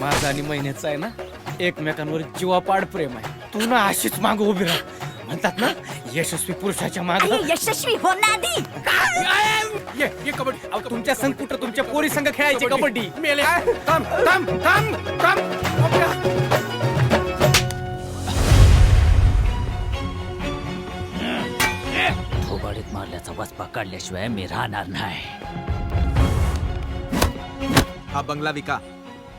माझा आणि महिन्याचा आहे ना एकमेकांवर जीवापाड प्रेम आहे. तू ना अशीच माग उभी राह. म्हणतात ना यशस्वी पुरुषाच्या माग. यशस्वी होणार. ये ये कबड्डी. अहो, तुमच्या संग कुठं तुमच्या पोरी संघ खेळायची कबड्डी. मेले. थांब थांब थांब थांब. वचपा काढल्याशिवाय मी राहणार नाही. हा बंगला विका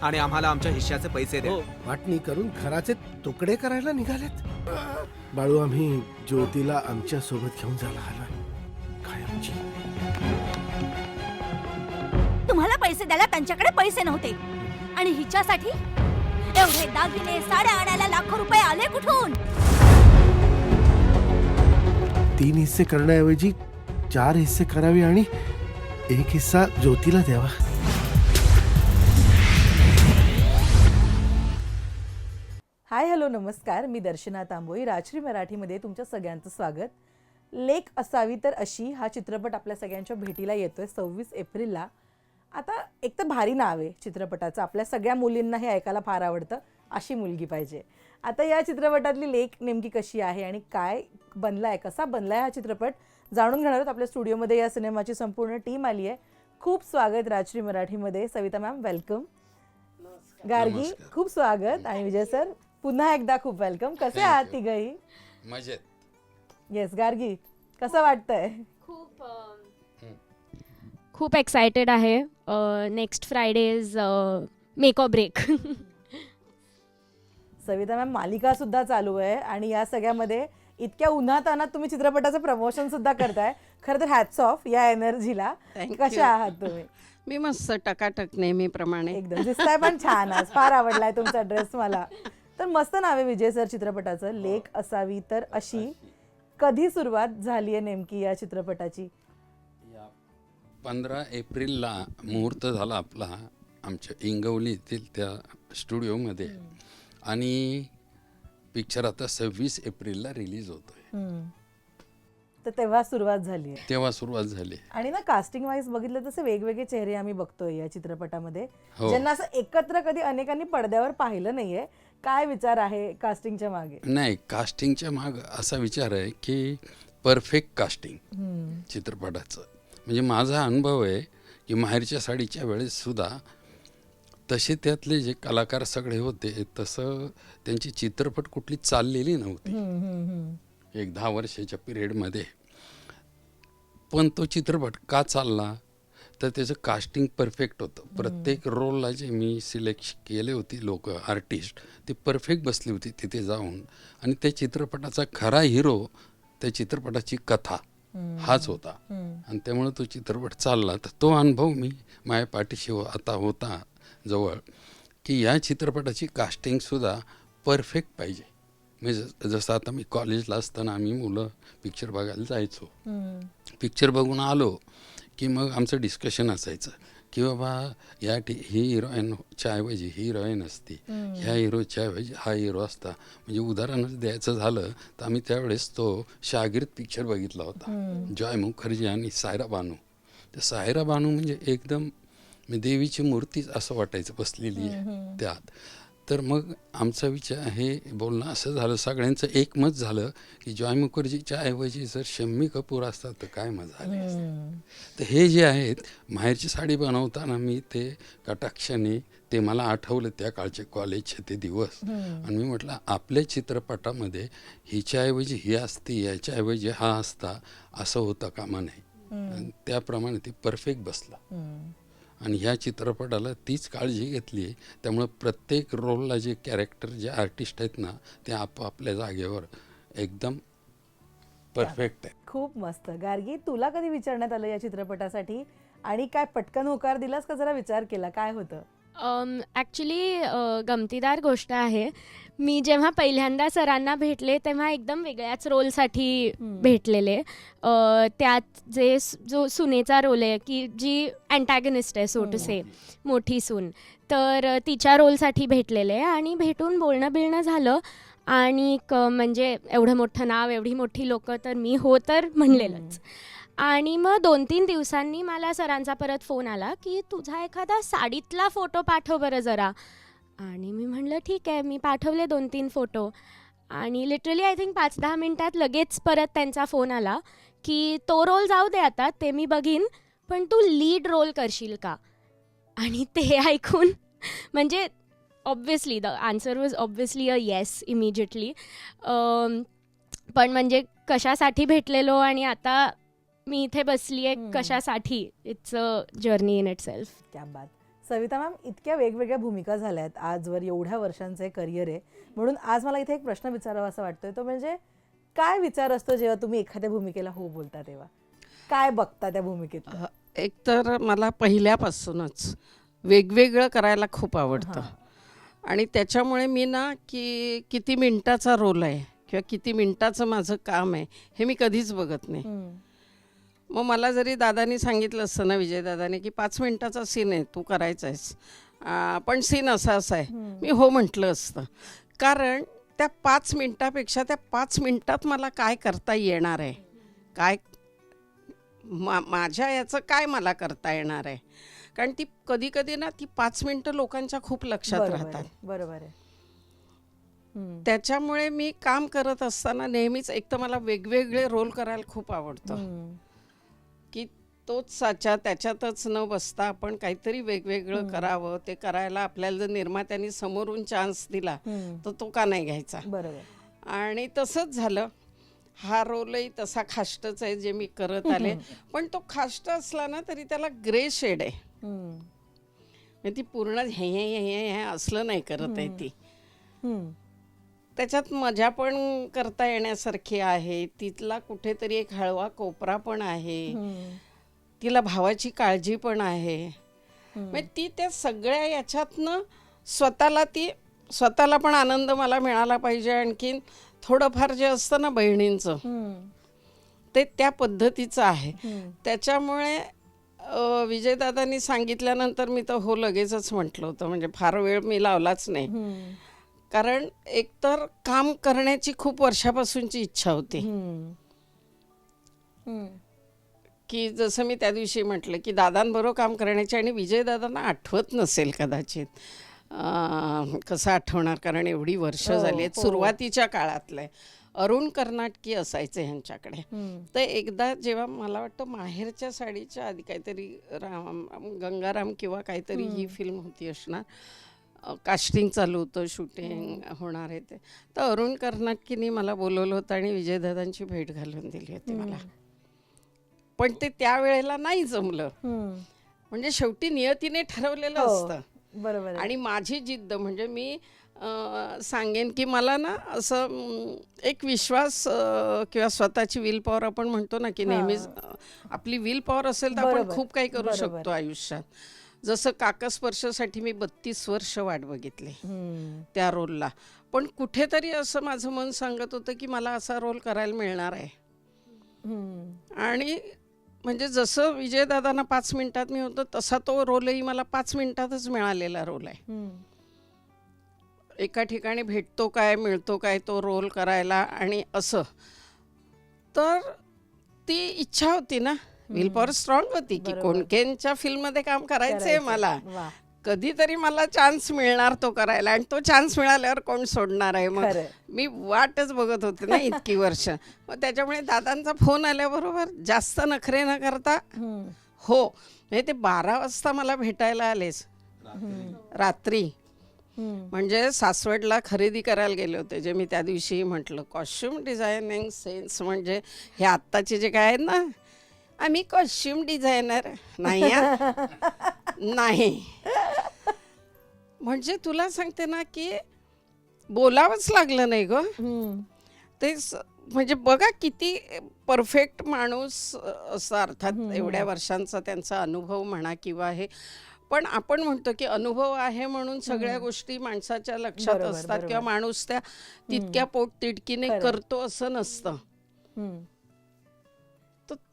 आणि आम्हाला आमच्या हिश्श्याचे पैसे द्या हो. वाटणी करून घराचे तुकडे करायला निघालेत. बाळू आम्ही ज्योतीला आमच्यासोबत घेऊन जायला आलोय. कायमची. तुम्हाला पैसे द्यायला त्यांच्याकडे पैसे नव्हते. आणि हिच्यासाठी एवढे दागिने साड्या आणायला लाखो रुपये आले कुठून? तीन हिस्से करण्याऐवजी चार हिस्से करावे आणि एक हिस्सा ज्योतीला द्यावा. हाय हॅलो नमस्कार. मी दर्शना तांबोई राजश्री मराठीमध्ये तुमच्या सगळ्यांचं स्वागत. लेख असावी तर अशी हा चित्रपट आपल्या सगळ्यांच्या भेटीला येतोय सव्वीस एप्रिलला. आता एक तर भारी नाव आहे चित्रपटाचं. आपल्या सगळ्या मुलींना हे ऐकायला फार आवडतं अशी मुलगी पाहिजे. आता या चित्रपटातली लेख नेमकी कशी आहे आणि काय बनला आहे कसा बनला आहे हा चित्रपट? जाणून घेणार आहोत. आपल्या स्टुडिओमध्ये या सिनेमाची संपूर्ण टीम आली आहे. खूप स्वागत राजश्री मराठीमध्ये. सविता मॅम वेलकम गार्गी खूप स्वागत. आणि विजय सर पुन्हा एकदा खूप वेलकम कसे आहात तिघही? मजेत. येस गार्गी कसं वाटतंय? खूप खूप एक्सायटेड आहे. Next Friday is make or break Savita ma'am मालिका सुद्धा चालू आहे. आणि या सगळ्यामध्ये इतक्या उन्हातानात तुम्ही चित्रपटाचं प्रमोशन सुद्धा करताय. खरं तर हॅट्स ऑफ या एनर्जीला. कशा आहात तुम्ही? मी मस्त टकाटक नेहमीप्रमाणे. एकदम. दिसताय पण छान आज. फार आवडलाय तुमचा ड्रेस मला. तर मस्त नाव आहे विजय सर चित्रपटाचं. लेख असावी तर अशी. कधी सुरुवात झाली आहे नेमकी या चित्रपटाची? पंधरा एप्रिलला मुहूर्त झाला आपला आमच्या इंगवलीतील त्या स्टुडिओमध्ये. आणि पिक्चर आता सव्वीस एप्रिलला रिलीज होतोय. तर तेव्हा सुरुवात झाली आहे. तेव्हा सुरुवात झाली. आणि ना कास्टिंग वाईज बघितलं तसे वेगवेगळे चेहरे आम्ही बघतोय या चित्रपटामध्ये. हो. ज्यांना असं एकत्र कधी अनेकांनी पडद्यावर पाहिलं नाहीये. काय विचार आहे कास्टिंगच्या मागे? नाही कास्टिंगच्या माग असा विचार आहे की परफेक्ट कास्टिंग हम्म. चित्रपटाचं. म्हणजे माझा अनुभव आहे की माहेरच्या साडीच्या वेळेस सुद्धा तसे त्यातले जे कलाकार सगळे होते तसं त्यांची चित्रपट कुठली चाललेली नव्हती. एक दहा वर्षाच्या पिरियडमध्ये. पण तो चित्रपट का चालला? तर त्याचं कास्टिंग परफेक्ट होतं. प्रत्येक रोलला जे मी सिलेक्ट केले होते लोक आर्टिस्ट ते परफेक्ट बसली होती तिथे जाऊन. आणि त्या चित्रपटाचा खरा हिरो त्या चित्रपटाची कथा हाच होता. आणि त्यामुळे तो चित्रपट चालला. तर तो अनुभव मी माझ्या पाठीशी आता होता. जवळ की या चित्रपटाची कास्टिंगसुद्धा परफेक्ट पाहिजे. म्हणजे जसं आता मी कॉलेजला असताना आम्ही मुलं पिक्चर बघायला जायचो. पिक्चर बघून आलो की मग आमचं डिस्कशन असायचं की बाबा या टी ही हिरोईनच्या ऐवजी ही हिरोईन असती ह्या हिरोच्या ऐवजी हा हिरो असता. म्हणजे उदाहरणच द्यायचं झालं तर आम्ही त्यावेळेस तो शागिर्द पिक्चर बघितला होता. जॉय मुखर्जी आणि सायरा बानू. तर सायरा बानू म्हणजे एकदम म्हणजे देवीची मूर्तीच असं वाटायचं बसलेली आहे त्यात. तर मग आमचा विचार हे बोलणं असं झालं सगळ्यांचं एकमत झालं की जॉय मुखर्जीच्या ऐवजी जर शम्मी कपूर असतात तर काय मजा आली. तर हे जे आहेत माहेरची साडी बनवताना मी ते कटाक्षाने ते मला आठवलं त्या काळचे कॉलेजचे ते दिवस. आणि मी म्हटलं आपल्या चित्रपटामध्ये हिच्याऐवजी ही असती याच्याऐवजी हा असता असं होतं कामा नाही त्याप्रमाणे ते परफेक्ट बसला. आणि ह्या चित्रपटाला तीच काळजी घेतली आहे. त्यामुळं प्रत्येक रोलला जे कॅरेक्टर जे आर्टिस्ट आहेत ना ते आपापल्या जागेवर एकदम परफेक्ट आहे. खूप मस्त. गार्गी तुला कधी विचारण्यात आलं या चित्रपटासाठी? आणि काय पटकन होकार दिलास का? जरा विचार केला. काय होतं? ॲक्च्युली गमतीदार गोष्ट आहे. मी जेव्हा पहिल्यांदा सरांना भेटले तेव्हा एकदम वेगळ्याच रोलसाठी भेटलेले. त्यात जे जो सुनेचा रोल आहे की जी अँटॅगनिस्ट आहे सो टू से मोठी सून तर तिच्या रोलसाठी भेटलेले. आणि भेटून बोलणं बिलणं झालं. आणि क म्हणजे एवढं मोठं नाव एवढी मोठी लोकं तर मी हो तर म्हणलेलंच. आणि मग दोन तीन दिवसांनी मला सरांचा परत फोन आला की तुझा एखादा साडीतला फोटो पाठव बरं जरा. आणि मी म्हणलं ठीक आहे मी पाठवले दोन तीन फोटो. आणि लिटरली आय थिंक पाच दहा मिनटात लगेच परत त्यांचा फोन आला की तो रोल जाऊ दे आता ते मी बघीन पण तू लीड रोल करशील का? आणि ते ऐकून म्हणजे obviously the answer was obviously a yes immediately पण म्हणजे कशासाठी भेटलेलो आणि आता मी इथे बसली आहे. कशासाठी? It's a journey in itself क्या बात. सविता मॅम इतक्या वेगवेगळ्या भूमिका झाल्या आहेत आजवर एवढ्या वर्षांचं हे करिअर आहे. म्हणून आज मला इथे एक प्रश्न विचारावा असं वाटतोय. तो म्हणजे काय विचार असतो जेव्हा तुम्ही एखाद्या भूमिकेला हो बोलता तेव्हा? काय बघता त्या भूमिकेत? एक तर मला पहिल्यापासूनच वेगवेगळं करायला खूप आवडतं. आणि त्याच्यामुळे मी ना की किती मिनिटाचा रोल आहे किंवा किती मिनिटाचं माझं काम आहे हे मी कधीच बघत नाही. मग मला जरी दादानी सांगितलं असतं ना विजयदादाने की पाच मिनिटाचा सीन आहे तू करायचा आहेस. पण सीन असा असा आहे. मी हो म्हटलं असतं. कारण त्या पाच मिनिटापेक्षा त्या पाच मिनिटात मला काय करता येणार आहे? काय मा माझ्या याचं काय मला करता येणार आहे? कारण ती कधी कधी ना ती पाच मिनिटं लोकांच्या खूप लक्षात राहतात. बरोबर आहे. त्याच्यामुळे मी काम करत असताना नेहमीच एक तर मला वेगवेगळे रोल करायला खूप आवडतं. तोच साचा त्याच्यातच न बसता आपण काहीतरी वेगवेगळं करावं. ते करायला आपल्याला जर निर्मात्यांनी समोरून चान्स दिला. तर तो का नाही घ्यायचा? बरोबर. आणि तसंच झालं. हा रोलही तसा खाष्टच आहे जे मी करत आले. पण तो खाष्ट असला ना तरी त्याला ग्रे शेड आहे. म्हणजे ती पूर्ण हे हे हे असलं नाही करत आहे ती. त्याच्यात मजा पण करता येण्यासारखी आहे. तिथला कुठेतरी एक हळवा कोपरा पण आहे. तिला भावाची काळजी पण आहे हम्म. म्हणजे ती त्या सगळ्या याच्यातनं स्वतःला ती स्वतःला पण आनंद मला मिळाला पाहिजे आणखीन थोडंफार जे असतं ना बहिणींचं. ते त्या पद्धतीचं आहे. त्याच्यामुळे विजयदादांनी सांगितल्यानंतर मी तर हो लगेचच म्हटलं होतं म्हणजे फार वेळ मी लावलाच नाही. कारण एकतर काम करण्याची खूप वर्षापासूनची इच्छा होती. की जसं मी त्या दिवशी म्हटलं की दादांबरोबर काम करण्याची आणि विजयदादांना आठवत नसेल कदाचित कसं आठवणार? कारण एवढी वर्ष हो, झाली आहेत. हो. सुरुवातीच्या काळातलं आहे अरुण कर्नाटकी असायचे ह्यांच्याकडे. तर एकदा जेव्हा मला वाटतं माहेरच्या साडीच्या आधी काहीतरी राम गंगाराम किंवा काहीतरी ही फिल्म होती असणार. कास्टिंग चालू होतं शूटिंग होणार आहे ते. तर अरुण कर्नाटकीनी मला बोलवलं होतं आणि विजयदादांची भेट घालून दिली होती मला. पण ते त्यावेळेला नाही जमलं. म्हणजे शेवटी नियतीने ठरवलेलं हो. असतं बरोबर. आणि माझी जिद्द म्हणजे मी सांगेन की मला ना असं एक विश्वास किंवा स्वतःची विल पॉवर आपण म्हणतो ना की. नेहमीच आपली विल पॉवर असेल तर आपण खूप काही करू. शकतो आयुष्यात जसं काकस्पर्शासाठी मी बत्तीस वर्ष वाट बघितली. त्या रोलला पण कुठेतरी असं माझं मन सांगत होतं की मला असा रोल करायला मिळणार आहे. आणि म्हणजे जसं विजयदादांना पाच मिनिटात मी होतं तसा तो रोलही मला पाच मिनिटातच मिळालेला रोल आहे. एका ठिकाणी भेटतो काय मिळतो काय तो रोल करायला आणि असं तर ती इच्छा होती ना विल पॉवर स्ट्रॉंग होती की. कोणकेंच्या फिल्ममध्ये काम करायचंय करायचं. मला. कधीतरी मला चान्स मिळणार तो करायला. आणि तो चान्स मिळाल्यावर कोण सोडणार आहे? मग खरंय. मी वाटच बघत होते ना इतकी वर्ष. मग त्याच्यामुळे दादांचा फोन आल्याबरोबर जास्त नखरे न करता हम्म. हो म्हणजे ते बारा वाजता मला भेटायला आलेच. रात्री. हम्म. म्हणजे सासवडला खरेदी करायला गेले होते जे मी त्या दिवशी म्हटलं. कॉस्ट्युम डिझायनिंग सेन्स म्हणजे हे आत्ताचे जे काय आहेत ना आम्ही कॉस्ट्युम डिझायनर नाही हं. नाही. म्हणजे तुला सांगते ना की बोलावंच लागलं नाही ग. ते म्हणजे बघा किती परफेक्ट माणूस असं अर्थात एवढ्या वर्षांचा त्यांचा अनुभव म्हणा किंवा हे. पण आपण म्हणतो की अनुभव आहे म्हणून सगळ्या गोष्टी माणसाच्या लक्षात असतात. किंवा माणूस त्या तितक्या पोट तिडकीने. करतो असं नसतं.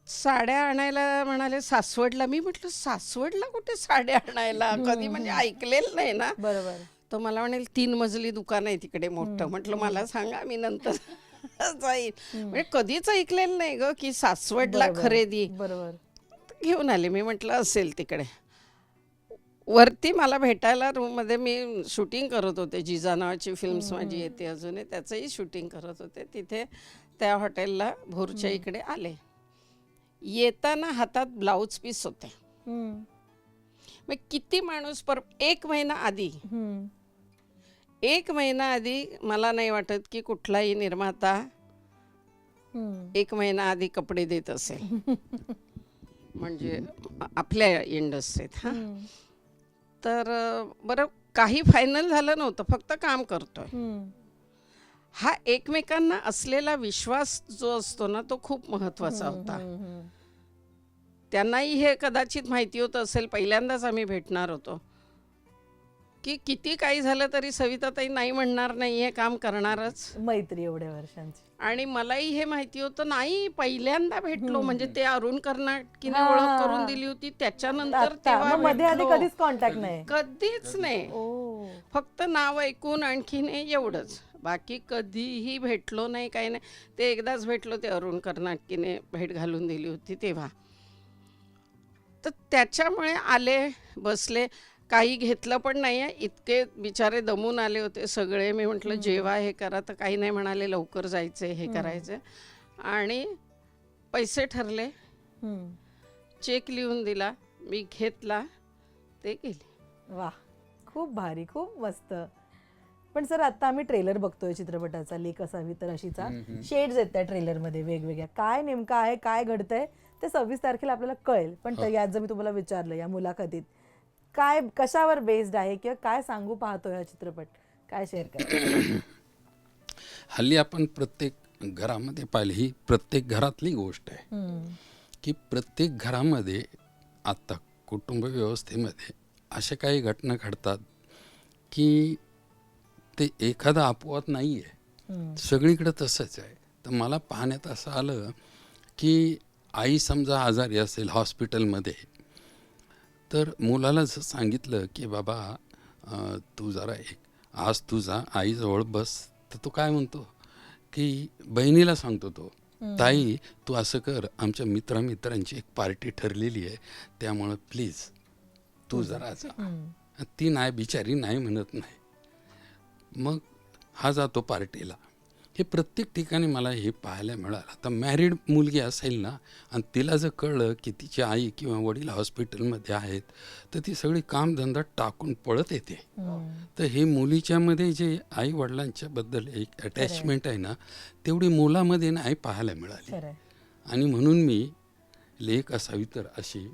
साड्या आणायला म्हणाले सासवडला? मी म्हटलं सासवडला कुठे साड्या आणायला? कधी म्हणजे ऐकलेलं नाही ना. बरोबर. तो मला म्हणेल तीन मजली दुकान आहे तिकडे मोठं. म्हटलं मला सांगा मी नंतर जाईल म्हणजे कधीच ऐकलेलं नाही ग की सासवडला खरेदी. बरोबर. घेऊन आले. मी म्हटलं असेल तिकडे. वरती मला भेटायला रूममध्ये मी शूटिंग करत होते. जिजा नावाची फिल्म्स माझी येते अजूनही त्याचंही शूटिंग करत होते. तिथे त्या हॉटेलला भोरच्या इकडे आले. येताना हातात ब्लाऊज पीस होते मग किती माणूस पर एक महिना आधी. एक महिना आधी मला नाही वाटत की कुठलाही निर्माता. एक महिना आधी कपडे देत असेल म्हणजे आपल्या इंडस्ट्रीत हां तर बरं काही फायनल झालं नव्हतं फक्त काम करतोय. हा एकमेकांना असलेला विश्वास जो असतो ना तो खूप महत्त्वाचा होता. त्यांनाही हे कदाचित माहिती होतं असेल पहिल्यांदाच आम्ही भेटणार होतो. की किती काही झालं तरी सविताताई नाही म्हणणार नाही हे काम करणारच. मैत्री एवढ्या वर्षांची. आणि मलाही हे माहिती होतं नाही पहिल्यांदा भेटलो म्हणजे ते अरुण कर्नाटकीने हा. ओळख करून दिली होती त्याच्यानंतर आता, तेव्हा मग मध्ये आधी भेटलो. कधीच कॉन्टॅक्ट नाही. कधीच नाही. ओ. फक्त नाव ऐकून आणखीन हे एवढंच. बाकी कधीही भेटलो नाही काही नाही. ते एकदाच भेटलो ते अरुण कर्नाटकीने भेट घालून दिली होती तेव्हा. तर त्याच्यामुळे आले बसले. काही घेतलं पण नाही आहे इतके बिचारे दमून आले होते सगळे. मी म्हटलं जेवा हे करा तर काही नाही म्हणाले लवकर जायचं हे करायचं आणि पैसे ठरले. चेक लिहून दिला. मी घेतला ते गेले. वा खूप भारी खूप मस्त. पण सर आता आम्ही ट्रेलर बघतोय चित्रपटाचा लेख असावी तर अशीचा. शेड्स आहेत त्या ट्रेलरमध्ये वेगवेगळ्या. काय नेमकं आहे काय घडतंय ते सव्वीस तारखेला आपल्याला कळेल. पण तरी आज जर मी तुम्हाला विचारलं या मुलाखतीत काय कशावर बेस्ड आहे किंवा काय सांगू पाहतोय हा चित्रपट? काय शेअर करा हल्ली आपण प्रत्येक घरामध्ये पाहिली ही प्रत्येक घरातली गोष्ट आहे. की प्रत्येक घरामध्ये आत्ता कुटुंब व्यवस्थेमध्ये अशा काही घटना घडतात की ते एखादा अपवाद नाही आहे सगळीकडे तसंच आहे. तर मला पाहण्यात असं आलं की आई समजा आजारी असेल हॉस्पिटलमध्ये तर मुलाला जर सांगितलं की बाबा तू जरा एक आज तू जा आईजवळ बस. तर तो काय म्हणतो? की बहिणीला सांगतो तो ताई तू असं कर आमच्या मित्रामित्रांची एक पार्टी ठरलेली आहे त्यामुळं प्लीज तू जरा जा. ती नाही बिचारी नाही म्हणत नाही. मग हा जातो पार्टीला. हे प्रत्येक ठिकाणी मला हे पाहायला मिळालं. आता मॅरिड मुलगी असेल ना आणि तिला जर कळलं की तिची आई किंवा वडील हॉस्पिटलमध्ये आहेत तर ती सगळी कामधंदा टाकून पळत येते. तर हे मुलीच्यामध्ये जे आई वडिलांच्या बद्दल एक अटॅचमेंट आहे ना तेवढी मुलामध्ये नाही पाहायला मिळाली. आणि म्हणून मी लेख असावी तर अशी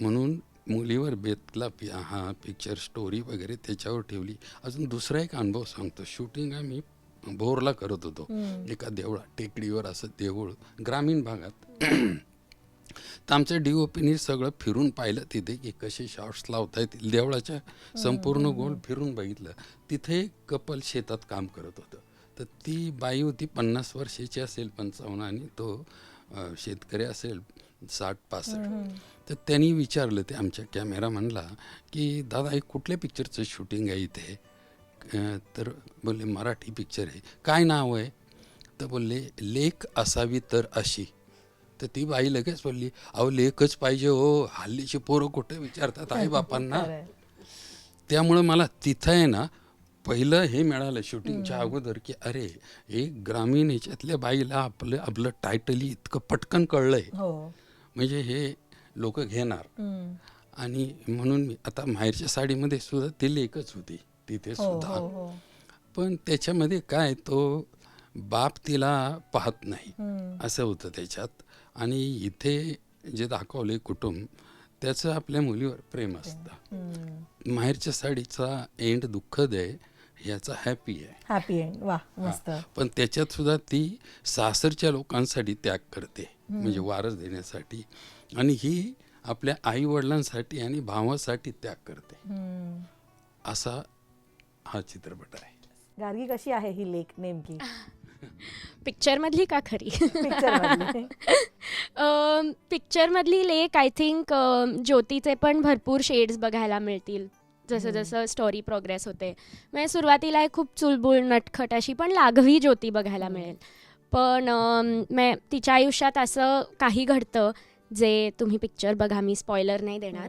म्हणून मुलीवर बेतला पि हा पिक्चर स्टोरी वगैरे त्याच्यावर ठेवली. अजून दुसरा एक अनुभव सांगतो. शूटिंग आम्ही भोरला करत होतो. एका देवळा टेकडीवर असं देऊळ ग्रामीण भागात. तर आमच्या डी ओ पीने सगळं फिरून पाहिलं तिथे की कसे शॉट्स लावता येतील देवळाच्या संपूर्ण गोल फिरून बघितलं. तिथे एक कपल शेतात काम करत होतं. तर ती बाई होती पन्नास वर्षाची असेल पंचावन्न आणि तो शेतकरी असेल साठ पासष्ट. तर त्यांनी विचारलं ते आमच्या कॅमेरामॅनला की दादा हे कुठल्या पिक्चरचं शूटिंग आहे इथे? तर बोलले मराठी पिक्चर आहे. काय नाव आहे? तर बोलले लेख असावी तर अशी. तर ती बाई लगेच बोलली अहो लेखच पाहिजे हो. हल्लीची पोरं कुठे विचारतात आई बापांना. त्यामुळं मला तिथं आहे ना पहिलं हे मिळालं शूटिंगच्या अगोदर की अरे एक ग्रामीण ह्याच्यातल्या बाईला आपलं आपलं टायटल इतकं पटकन कळलंय. हो. म्हणजे हे लोक घेणार. आणि म्हणून मी आता माहेरच्या साडीमध्ये सुद्धा ती लेखच होती. तिथे हो सुद्धा. हो हो. पण त्याच्यामध्ये काय तो बाप तिला पाहत नाही. असं होतं त्याच्यात. आणि इथे जे दाखवले कुटुंब त्याचं आपल्या मुलीवर प्रेम असतं. माहेरच्या साडीचा एंड दुःखद आहे. याचा हॅपी आहे. हॅपी एंड वा मस्त. पण त्याच्यात सुद्धा ती सासरच्या लोकांसाठी त्याग करते. म्हणजे वारस देण्यासाठी. आणि ही आपल्या आई वडिलांसाठी आणि भावासाठी त्याग करते. असा हा चित्रपट आहे. गार्गी कशी आहे ही लेख नेमकी? पिक्चरमधली का खरी? पिक्चर पिक्चरमधली लेक आय थिंक ज्योतीचे पण भरपूर शेड्स बघायला मिळतील. जसं जसं स्टोरी प्रोग्रेस होते. म्हणजे सुरुवातीला एक खूप चुलबुल नटखट अशी पण लाघवी ज्योती बघायला मिळेल. पण अम, मे तिच्या आयुष्यात असं काही घडतं जे तुम्ही पिक्चर बघा मी स्पॉइलर नाही देणार.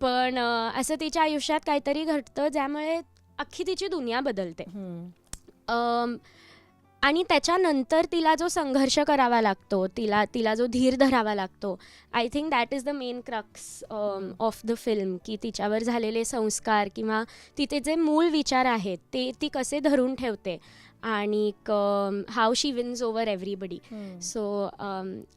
पण असं तिच्या आयुष्यात काहीतरी घडतं ज्यामुळे अख्खी तिची दुनिया बदलते. आणि त्याच्यानंतर तिला जो संघर्ष करावा लागतो तिला तिला जो धीर धरावा लागतो I think that is the main crux of the film की तिच्यावर झालेले संस्कार किंवा तिचे जे मूळ विचार आहेत ते ती कसे धरून ठेवते आणि how she wins over everybody so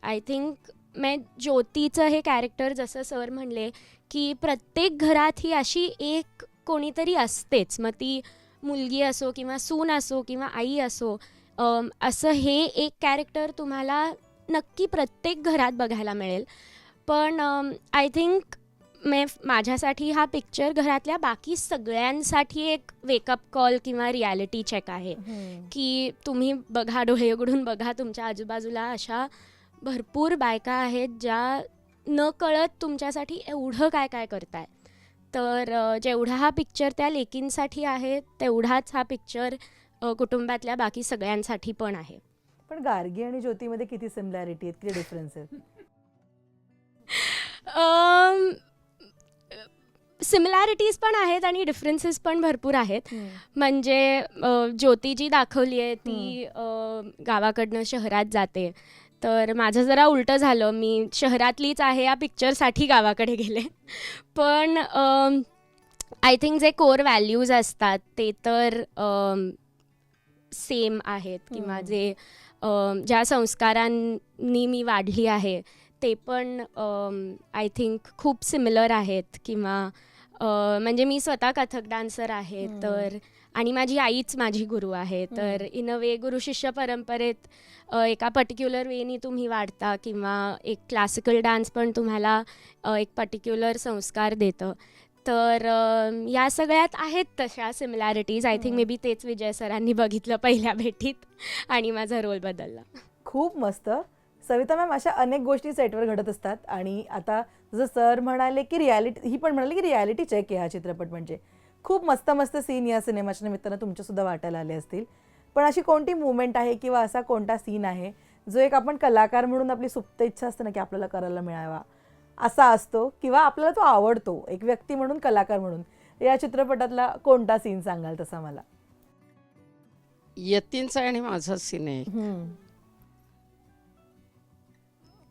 I think मे ज्योतीचं हे कॅरेक्टर जसं सर म्हणले की प्रत्येक घरात ही अशी एक कोणीतरी असतेच. मग ती मुलगी असो किंवा सून असो किंवा आई असो असं हे एक कॅरेक्टर तुम्हाला नक्की प्रत्येक घरात बघायला मिळेल. पण आय थिंक मे माझ्यासाठी हा पिक्चर घरातल्या बाकी सगळ्यांसाठी एक वेकअप कॉल किंवा रियालिटी चेक आहे. की तुम्ही बघा डोळे उघडून बघा तुमच्या आजूबाजूला अशा भरपूर बायका आहेत ज्या न कळत तुमच्यासाठी एवढं काय काय करताय. तर जेवढा हा पिक्चर त्या लेकींसाठी आहे तेवढाच हा पिक्चर कुटुंबातल्या बाकी सगळ्यांसाठी पण आहे. पण गार्गी आणि ज्योतीमध्ये किती सिमिलॅरिटी आहेत? किती डिफरन्स आहेत? सिमिलॅरिटीज पण आहेत आणि डिफरन्सेस पण भरपूर आहेत. म्हणजे ज्योती जी दाखवली आहे ती गावाकडनं शहरात जाते. तर माझं जरा उलटं झालं. मी शहरातलीच आहे या पिक्चरसाठी गावाकडे गेले. पण आय थिंक जे कोर व्हॅल्यूज असतात ते तर सेम आहेत किंवा. जे ज्या संस्कारांनी मी वाढली आहे ते पण आय थिंक खूप सिमिलर आहेत किंवा म्हणजे मी स्वतः कथक डान्सर आहे. तर आणि माझी आईच माझी गुरु आहे तर इन अ वे गुरु शिष्य परंपरेत एका पर्टिक्युलर वेनी तुम्ही वाढता किंवा एक क्लासिकल डान्स पण तुम्हाला एक पर्टिक्युलर संस्कार देतं तर अ, या सगळ्यात आहेत तशा similarities I think maybe तेच विजय सरांनी बघितलं पहिल्या भेटीत आणि माझा रोल बदलला. खूप मस्त. सविता मॅम अशा अनेक गोष्टी सेटवर घडत असतात आणि आता जसं सर म्हणाले की रियालिटी ही पण म्हणाली की रियालिटी चेक आहे हा चित्रपट म्हणजे. खूप मस्त मस्त सीन या सिनेमाच्या निमित्तानं तुमच्यासुद्धा वाटायला आले असतील. पण अशी कोणती मुवमेंट आहे किंवा असा कोणता सीन आहे जो एक आपण कलाकार म्हणून आपली सुप्त इच्छा असते ना की आपल्याला करायला मिळावा? असा असतो किंवा आपल्याला तो आवडतो एक व्यक्ती म्हणून कलाकार म्हणून. या चित्रपटातला कोणता सीन सांगाल तसा मला? यतीनचा आणि माझा सीन आहे.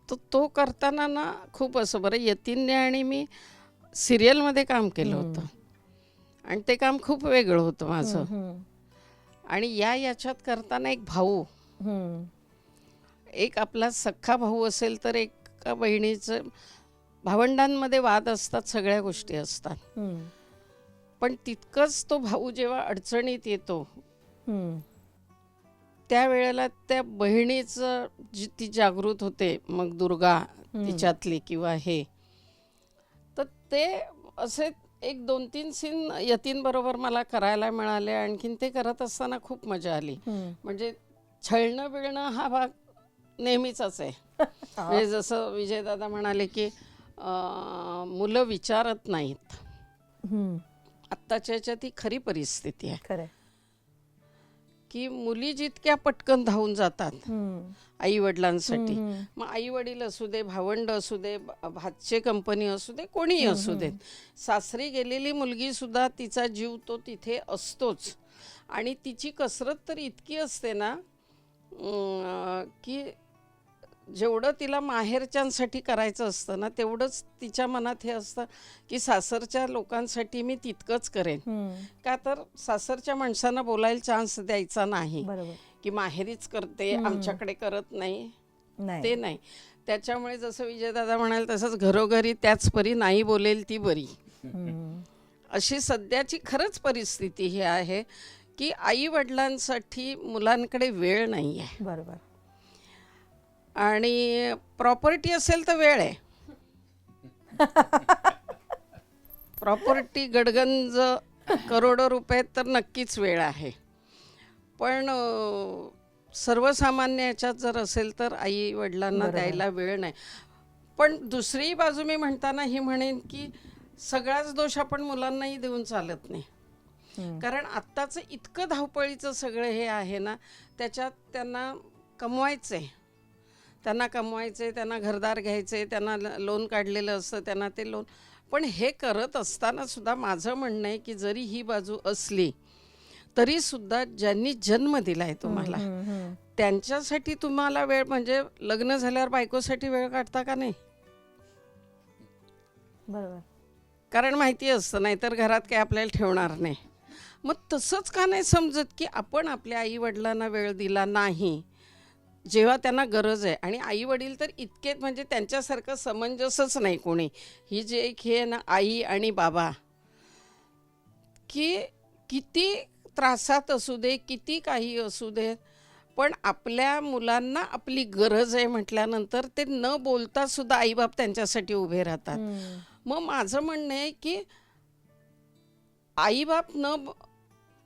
तर तो करताना ना खूप असं बरं यतीनने आणि मी सिरियलमध्ये काम केलं होतं. आणि ते काम खूप वेगळं होतं माझं. आणि या याच्यात करताना एक भाऊ. एक आपला सख्खा भाऊ असेल तर एका बहिणीचं भावंडांमध्ये वाद असतात सगळ्या गोष्टी असतात. पण तितकंच तो भाऊ जेव्हा अडचणीत येतो त्यावेळेला त्या बहिणीचं जी ती जागृत होते मग दुर्गा तिच्यातली किंवा हे. तर ते असे एक दोन तीन सीन यतीन बरोबर मला करायला मिळाले आणखीन ते करत असताना खूप मजा आली. म्हणजे छळणं बिळणं हा भाग नेहमीचाच आहे. म्हणजे जसं विजयदादा म्हणाले की मुलं विचारत नाहीत. आत्ताच्या ह्याच्यात ही खरी परिस्थिती आहे. खरंय. की मुली जितक्या पटकन धावून जातात आई वडिलांसाठी. मग आई वडील असू दे भावंड असू दे भ- भाचे कंपनी असू दे कोणीही असू देत. सासरी गेलेली मुलगी सुद्धा तिचा जीव तो तिथे असतोच. आणि तिची कसरत तर इतकी असते ना की जेवढं तिला माहेरच्यांसाठी करायचं असतं ना तेवढंच तिच्या मनात हे असतं की सासरच्या लोकांसाठी मी तितकंच करेन. का तर सासरच्या माणसांना बोलायला चान्स द्यायचा नाही. की माहेरीच करते. आमच्याकडे करत नाही. ते नाही. त्याच्यामुळे जसं विजयदादा म्हणाल तसंच घरोघरी त्याच परी नाही बोलेल ती बरी. अशी सध्याची खरंच परिस्थिती ही आहे की आई वडिलांसाठी मुलांकडे वेळ नाही आहे बरोबर. आणि प्रॉपर्टी असेल तर वेळ आहे. प्रॉपर्टी गडगंज करोडो रुपये तर नक्कीच वेळ आहे. पण सर्वसामान्य याच्यात जर असेल तर आई वडिलांना. द्यायला वेळ नाही. पण दुसरी बाजू मी म्हणताना ही म्हणेन की सगळाच दोष आपण मुलांनाही देऊन चालत नाही. कारण आत्ताचं इतकं धावपळीचं सगळं हे आहे ना त्याच्यात त्यांना कमवायचं आहे त्यांना कमवायचं त्यांना घरदार घ्यायचं त्यांना ल- लोन काढलेलं असतं त्यांना ते लोन पण हे करत असताना सुद्धा माझं म्हणणं आहे की जरी ही बाजू असली तरी सुद्धा ज्यांनी जन्म दिला आहे तुम्हाला त्यांच्यासाठी तुम्हाला वेळ म्हणजे लग्न झाल्यावर बायकोसाठी वेळ काढता का नाही? बरोबर. कारण माहिती असतं नाहीतर घरात काही आपल्याला ठेवणार नाही. मग तसंच का नाही समजत की आपण आपल्या आई वडिलांना वेळ दिला नाही? जेव्हा त्यांना गरज आहे. आणि आई वडील तर इतके म्हणजे त्यांच्यासारखं समंजसच नाही कोणी. ही जे एक हे ना आई आणि बाबा. की किती त्रासात असू दे किती काही असू दे पण आपल्या मुलांना आपली गरज आहे म्हटल्यानंतर ते न बोलता सुद्धा आईबाप त्यांच्यासाठी उभे राहतात. मग माझं म्हणणं आहे की आईबाप न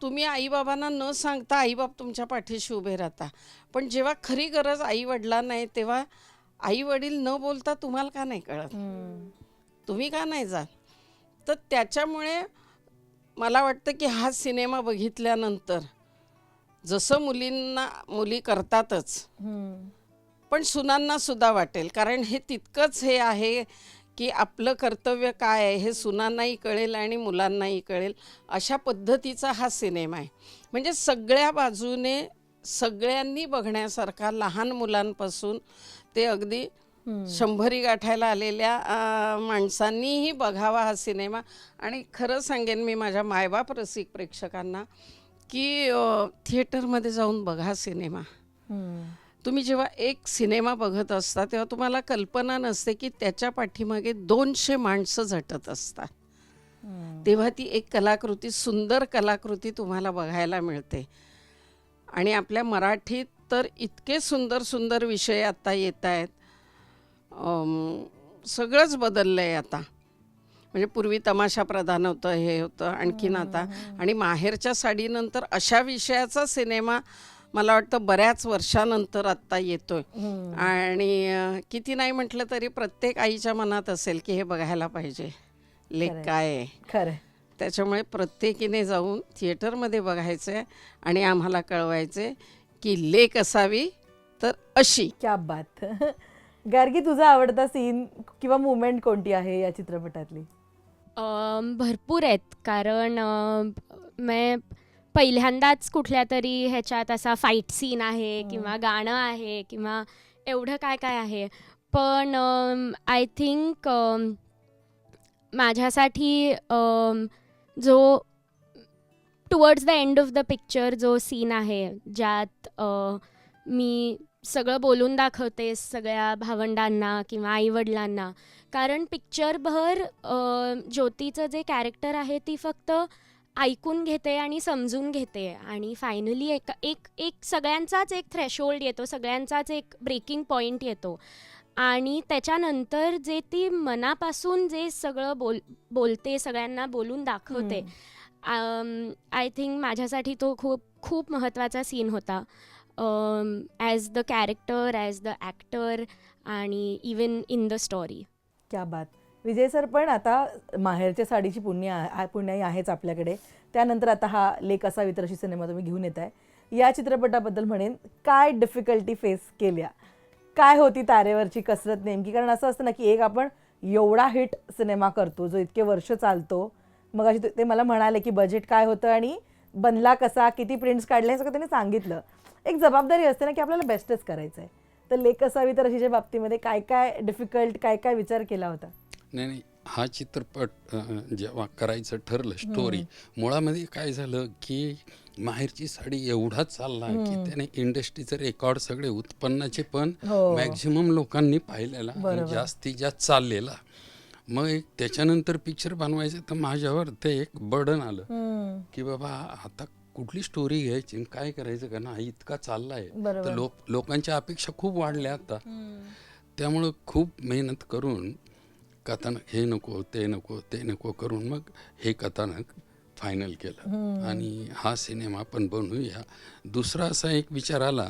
तुम्ही आईबाबांना न सांगता आईबाप तुमच्या पाठीशी उभे राहता. पण जेव्हा खरी गरज आई वडिलांना आहे तेव्हा आई वडील न बोलता तुम्हाला का नाही कळत? तुम्ही का नाही जात? तर त्याच्यामुळे मला वाटतं की हा सिनेमा बघितल्यानंतर जसं मुलींना मुली करतातच पण सुनांना सुद्धा वाटेल. कारण हे तितकंच हे आहे की आपलं कर्तव्य काय आहे हे सुनांनाही कळेल आणि मुलांनाही कळेल अशा पद्धतीचा हा सिनेमा आहे. म्हणजे सगळ्या बाजूने सगळ्यांनी बघण्यासारखा लहान मुलांपासून ते अगदी शंभरी गाठायला आलेल्या माणसांनीही बघावा हा सिनेमा. आणि खरं सांगेन मी माझ्या मायबाप रसिक प्रेक्षकांना की थिएटरमध्ये जाऊन बघा सिनेमा. तुम्ही जेव्हा एक सिनेमा बघत असता तेव्हा तुम्हाला कल्पना नसते की त्याच्या पाठीमागे दोनशे माणसं झटत असतात. तेव्हा ती एक कलाकृती सुंदर कलाकृती तुम्हाला बघायला मिळते. आणि आपल्या मराठीत तर इतके सुंदर सुंदर विषय आता येत आहेत. सगळंच बदललं आहे आता. म्हणजे पूर्वी तमाशा प्रधान होतं हे होतं आणखीन आता. आणि माहेरच्या साडीनंतर अशा विषयाचा सिनेमा मला वाटतं बऱ्याच वर्षानंतर आत्ता येतोय. आणि किती नाही म्हटलं तरी प्रत्येक आईच्या मनात असेल की हे बघायला पाहिजे. लेख. काय आहे? खरं त्याच्यामुळे प्रत्येकीने जाऊन थिएटरमध्ये बघायचं आहे आणि आम्हाला कळवायचं की लेख असावी तर अशी. क्या बात. गार्गी तुझा आवडता सीन किंवा मुवमेंट कोणती आहे या चित्रपटातली? अम, भरपूर आहेत. कारण मैं पहिल्यांदाच कुठल्या तरी ह्याच्यात असा फाईट सीन आहे किंवा गाणं आहे किंवा एवढं काय काय आहे. पण आय थिंक माझ्यासाठी जो towards the end of the picture जो सीन आहे ज्यात मी सगळं बोलून दाखवते सगळ्या भावंडांना किंवा आईवडिलांना. कारण पिक्चरभर ज्योतीचं जे कॅरेक्टर आहे ती फक्त ऐकून घेते आणि समजून घेते. आणि फायनली एक एक एक सगळ्यांचाच एक थ्रेशोल्ड येतो सगळ्यांचाच एक ब्रेकिंग पॉईंट येतो. आणि त्याच्यानंतर जे ती मनापासून जे सगळं बोल बोलते सगळ्यांना बोलून दाखवते आय थिंक माझ्यासाठी तो खूप खूप महत्त्वाचा सीन होता. As the character as the actor आणि इवन इन द स्टोरी क्या बात. विजय सर पण आता माहेरच्या साडीची पुण्य पुण्याई आहेच आपल्याकडे. त्यानंतर आता हा लेख असा वितरशी सिनेमा तुम्ही घेऊन येत आहे या चित्रपटाबद्दल म्हणेन काय डिफिकल्टी फेस केल्या? काय होती तारेवरची कसरत नेमकी? कारण असं असतं ना की एक आपण एवढा हिट सिनेमा करतो जो इतके वर्ष चालतो. मग अशी ते मला म्हणाले की बजेट काय होतं आणि बनला कसा किती प्रिंट्स काढले हे सगळं त्यांनी सांगितलं. एक जबाबदारी असते ना की आपल्याला बेस्टच करायचं आहे तर लेख असावी तर अशीच्या बाबतीमध्ये काय काय डिफिकल्ट काय काय विचार केला होता? नाही नाही. हा चित्रपट जेव्हा करायचं ठरलं स्टोरी मुळामध्ये काय झालं की माहेरची साडी एवढा चालला की त्याने इंडस्ट्रीचे रेकॉर्ड सगळे उत्पन्नाचे पण हो. मॅक्झिमम लोकांनी पाहिलेला जास्तीत जास्त चाललेला. मग एक त्याच्यानंतर पिक्चर बनवायचं तर माझ्यावर ते एक बर्डन आलं. की बाबा आता कुठली स्टोरी घ्यायची काय करायचं? का ना इतका चाललाय. तर लोक लोकांच्या अपेक्षा खूप वाढल्या आता. त्यामुळं खूप मेहनत करून कथानक हे नको ते नको ते नको करून मग हे कथानक फायनल केलं. आणि हा सिनेमा आपण बनवूया. दुसरा असा एक विचार आला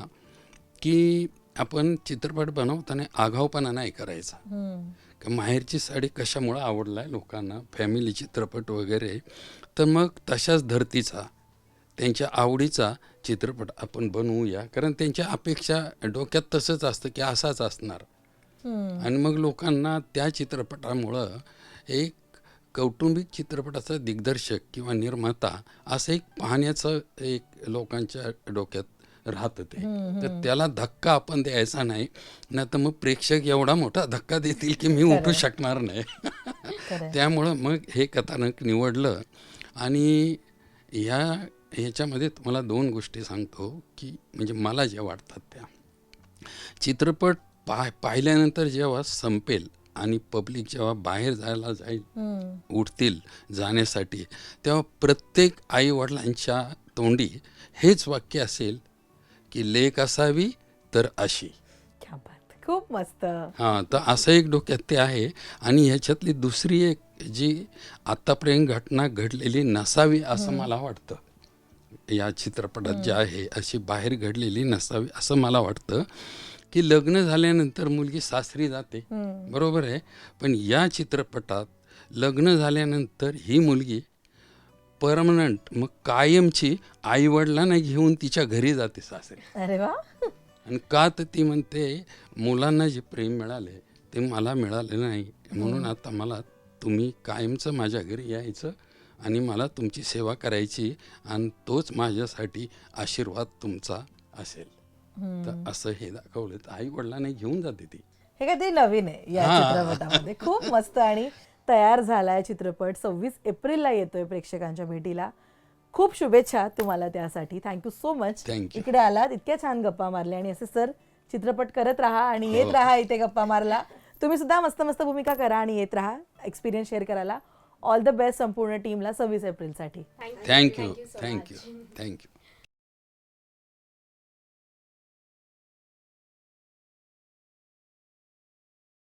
की आपण चित्रपट बनवताना आगाऊपणा नाही करायचा. का माहेरची साडी कशामुळं आवडलाय लोकांना फॅमिली चित्रपट वगैरे तर मग तशाच धर्तीचा त्यांच्या आवडीचा चित्रपट आपण बनवूया. कारण त्यांच्या अपेक्षा डोक्यात तसंच असतं की असाच असणार. आणि मग लोकांना त्या चित्रपटामुळं एक कौटुंबिक चित्रपटाचा दिग्दर्शक किंवा निर्माता असं एक पाहण्याचं एक लोकांच्या डोक्यात राहतं ते. तर त्याला धक्का आपण द्यायचा नाही नाही तर मग प्रेक्षक एवढा मोठा धक्का देतील की मी उठू शकणार नाही. त्यामुळं मग हे कथानक निवडलं आणि ह्या ह्याच्यामध्ये तुम्हाला दोन गोष्टी सांगतो की म्हणजे मला ज्या वाटतात त्या. चित्रपट पाह पाहिल्यानंतर जेव्हा संपेल आणि पब्लिक जेव्हा बाहेर जायला जाईल उठतील जाण्यासाठी तेव्हा प्रत्येक आई वडिलांच्या तोंडी हेच वाक्य असेल की लेख असावी तर अशी. क्या बात. खूप मस्त. हां तर असं एक डोक्यात ते आहे. आणि ह्याच्यातली दुसरी एक जी आत्तापर्यंत घटना घडलेली नसावी असं मला वाटतं. या चित्रपटात जे आहे अशी बाहेर घडलेली नसावी असं मला वाटतं. की लग्न झाल्यानंतर मुलगी सासरी जाते. बरोबर आहे? पण या चित्रपटात लग्न झाल्यानंतर ही मुलगी परमनंट मग कायमची आईवडिलांना घेऊन तिच्या घरी जाते सासरी. अरे वा. आणि का तर ती म्हणते मुलांना जे प्रेम मिळाले ते मला मिळाले नाही. म्हणून आता मला तुम्ही कायमचं माझ्या घरी यायचं आणि मला तुमची सेवा करायची आणि तोच माझ्यासाठी आशीर्वाद तुमचा असेल. तर असं हे दाखवलं तर आई वडिलांना घेऊन जाते ती. हे काहीतरी नवीन आहे या हा. चित्रपटामध्ये. खूप मस्त आणि तयार झालाय चित्रपट. सव्वीस एप्रिलला येतोय प्रेक्षकांच्या भेटीला. खूप शुभेच्छा तुम्हाला त्यासाठी. Thank you so much. इकडे आलात इतक्या छान गप्पा मारल्या आणि असे सर चित्रपट करत राहा आणि येत राहा इथे गप्पा मारला तुम्ही सुद्धा मस्त मस्त भूमिका करा आणि येत राहा. एक्सपिरियन्स शेअर करायला. ऑल द बेस्ट संपूर्ण टीमला सव्वीस एप्रिलसाठी. Thank you thank you thank you